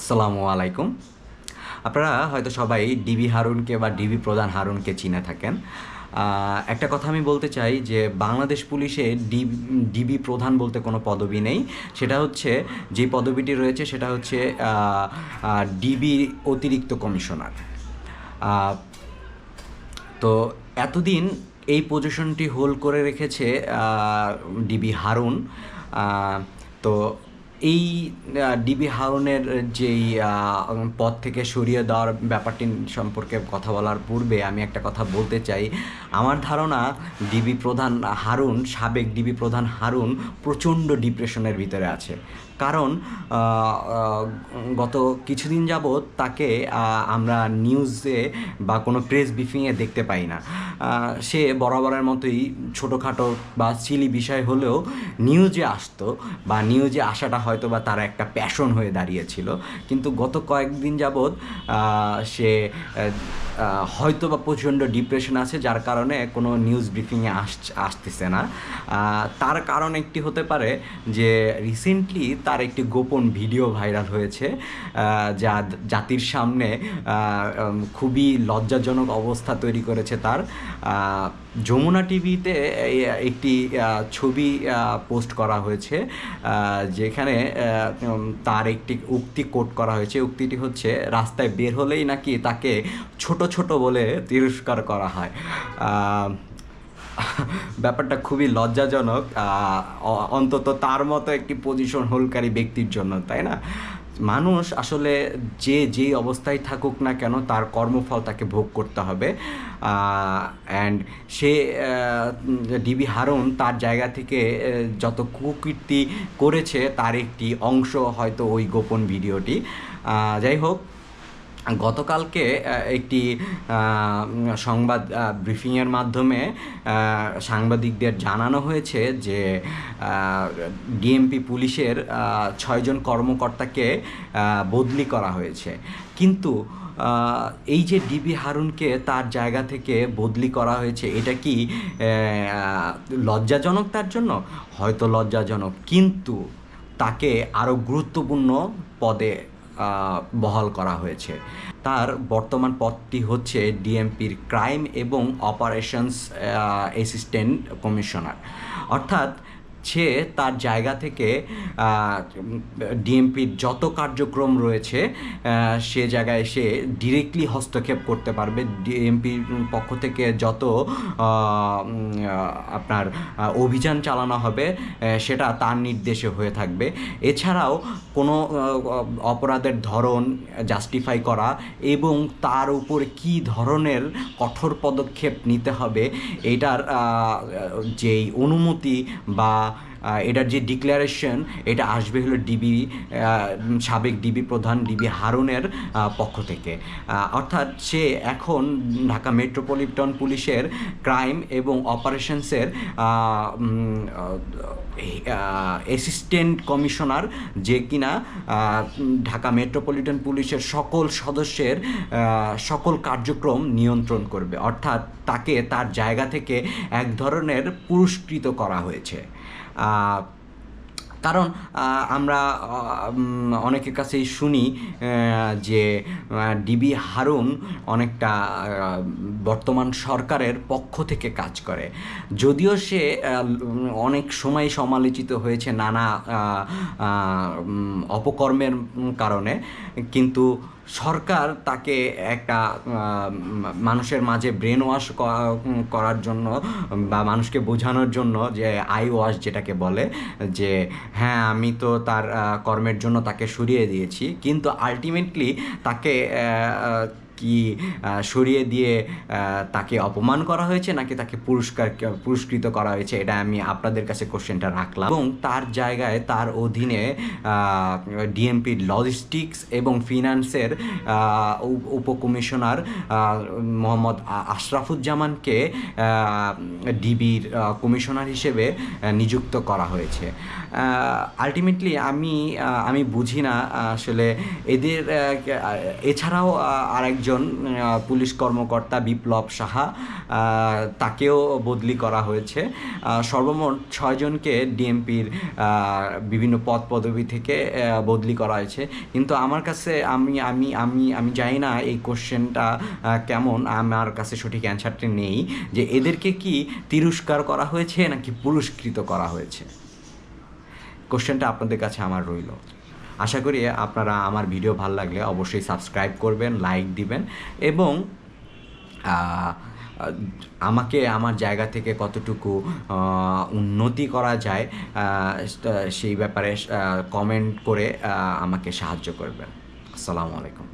আসসালামু আলাইকুম। আপনারা হয়তো সবাই ডিবি হারুনকে বা ডিবি প্রধান হারুনকে চিনে থাকেন। একটা কথা আমি বলতে চাই যে বাংলাদেশ পুলিশে ডিবি প্রধান বলতে কোনো পদবি নেই। সেটা হচ্ছে যে পদবিটি রয়েছে সেটা হচ্ছে ডিবি অতিরিক্ত কমিশনার। তো এতদিন এই পজিশনটি হোল্ড করে রেখেছে ডিবি হারুন। তো এই ডিবি হারুনের যেই পদ থেকে সরিয়ে দেওয়ার ব্যাপারটি সম্পর্কে কথা বলার পূর্বে আমি একটা কথা বলতে চাই। আমার ধারণা ডিবি প্রধান হারুন, সাবেক ডিবি প্রধান হারুন প্রচণ্ড ডিপ্রেশনের ভিতরে আছে। কারণ গত কিছুদিন যাবৎ তাকে আমরা নিউজে বা কোনো প্রেস ব্রিফিংয়ে দেখতে পাই না। সে বরাবরের মতোই ছোটোখাটো বা সিলি বিষয় হলেও নিউজে আসতো বা নিউজে আসাটা হয়তো বা তার একটা প্যাশন হয়ে দাঁড়িয়েছিল। কিন্তু গত কয়েকদিন যাবৎ সে হয়তো বা প্রচণ্ড ডিপ্রেশন আছে, যার কারণে কোনো নিউজ ব্রিফিংয়ে আস, আসতেছে না। তার কারণ একটি হতে পারে যে রিসেন্টলি তার একটি গোপন ভিডিও ভাইরাল হয়েছে যা জাতির সামনে খুবই লজ্জাজনক অবস্থা তৈরি করেছে তার। যমুনা টিভিতে একটি ছবি পোস্ট করা হয়েছে যেখানে তার একটি উক্তি কোট করা হয়েছে। উক্তিটি হচ্ছে, রাস্তায় বের হলেই নাকি তাকে ছোট ছোট বলে তিরস্কার করা হয়। ব্যাপারটা খুবই লজ্জাজনক। অন্তত তার মতো একটি পজিশন হোলকারী ব্যক্তির জন্য, তাই না? মানুষ আসলে যে যেই অবস্থায় থাকুক না কেন তার কর্মফল তাকে ভোগ করতে হবে। অ্যান্ড সে ডিবি হারুন তার জায়গা থেকে যত কুকীর্তি করেছে তার একটি অংশ হয়তো ওই গোপন ভিডিওটি। যাই হোক গতকালকে একটি সংবাদ ব্রিফিংয়ের মাধ্যমে সাংবাদিকদের জানানো হয়েছে যে ডিএমপি পুলিশের ছয়জন কর্মকর্তাকে বদলি করা হয়েছে। কিন্তু এই যে ডিবি হারুনকে তার জায়গা থেকে বদলি করা হয়েছে, এটা কি লজ্জাজনক তার জন্য? হয়তো লজ্জাজনক। কিন্তু, তাকে আরও গুরুত্বপূর্ণ পদে বহাল করা হয়েছে। তার বর্তমান পদটি হচ্ছে ডিএমপির ক্রাইম এবং অপারেশনস অ্যাসিস্ট্যান্ট কমিশনার। অর্থাৎ সে তার জায়গা থেকে ডিএমপির যত কার্যক্রম রয়েছে সে জায়গায় সে ডিরেক্টলি হস্তক্ষেপ করতে পারবে। ডিএমপির পক্ষ থেকে যত আপনার অভিযান চালানো হবে সেটা তার নির্দেশে হয়ে থাকবে। এছাড়াও কোনো অপরাধের ধরন জাস্টিফাই করা এবং তার উপর কি ধরনের কঠোর পদক্ষেপ নিতে হবে, এটার যেই অনুমতি বা এটার যে ডিক্লারেশন এটা আসবে হলো ডিবি সাবেক ডিবি প্রধান ডিবি হারুনের পক্ষ থেকে। অর্থাৎ সে এখন ঢাকা মেট্রোপলিটন পুলিশের ক্রাইম এবং অপারেশনসের অ্যাসিস্ট্যান্ট কমিশনার যে কিনা ঢাকা মেট্রোপলিটন পুলিশের সকল সদস্যের সকল কার্যক্রম নিয়ন্ত্রণ করবে। অর্থাৎ তাকে তার জায়গা থেকে এক ধরনের পুরস্কৃত করা হয়েছে। কারণ আমরা অনেকের কাছেই শুনি যে ডিবি হারুন অনেকটা বর্তমান সরকারের পক্ষ থেকে কাজ করে। যদিও সে অনেক সময় সমালোচিত হয়েছে নানা অপকর্মের কারণে, কিন্তু সরকার তাকে একটা মানুষের মাঝে ব্রেন ওয়াশ করার জন্য বা মানুষকে বোঝানোর জন্য যে আই ওয়াশ যেটাকে বলে, যে হ্যাঁ আমি তো তার কর্মের জন্য তাকে সরিয়ে দিয়েছি। কিন্তু আলটিমেটলি তাকে কি সরিয়ে দিয়ে তাকে অপমান করা হয়েছে নাকি তাকে পুরস্কার, পুরস্কৃত করা হয়েছে? এটা আমি আপনাদের কাছে কোশ্চেনটা রাখলাম। এবং তার জায়গায়, তার অধীনে ডিএমপির লজিস্টিক্স এবং ফিনান্সের উপ- উপকমিশনার মোহাম্মদ আশরাফুজ্জামানকে ডিবির কমিশনার হিসেবে নিযুক্ত করা হয়েছে। আলটিমেটলি আমি আমি বুঝি না, আসলে এদের এছাড়াও আরেকজন একজন পুলিশ কর্মকর্তা বিপ্লব সাহা তাকেও বদলি করা হয়েছে। সর্বমোট ছয়জনকে ডিএমপির বিভিন্ন পদ পদবি থেকে বদলি করা হয়েছে। কিন্তু আমার কাছে আমি আমি আমি আমি জানি না এই কোশ্চেনটা কেমন। আমার কাছে সঠিক অ্যান্সারটি নেই। যে এদেরকে কি তিরস্কার করা হয়েছে নাকি পুরস্কৃত করা হয়েছে? কোশ্চেনটা আপনাদের কাছে আমার রইল। আশা করি আপনারা আমার ভিডিও ভালো লাগলে অবশ্যই সাবস্ক্রাইব করবেন, লাইক দিবেন এবং আমাকে আমার জায়গা থেকে কতটুকু উন্নতি করা যায় সেই ব্যাপারে কমেন্ট করে আমাকে সাহায্য করবেন। আসসালামু আলাইকুম।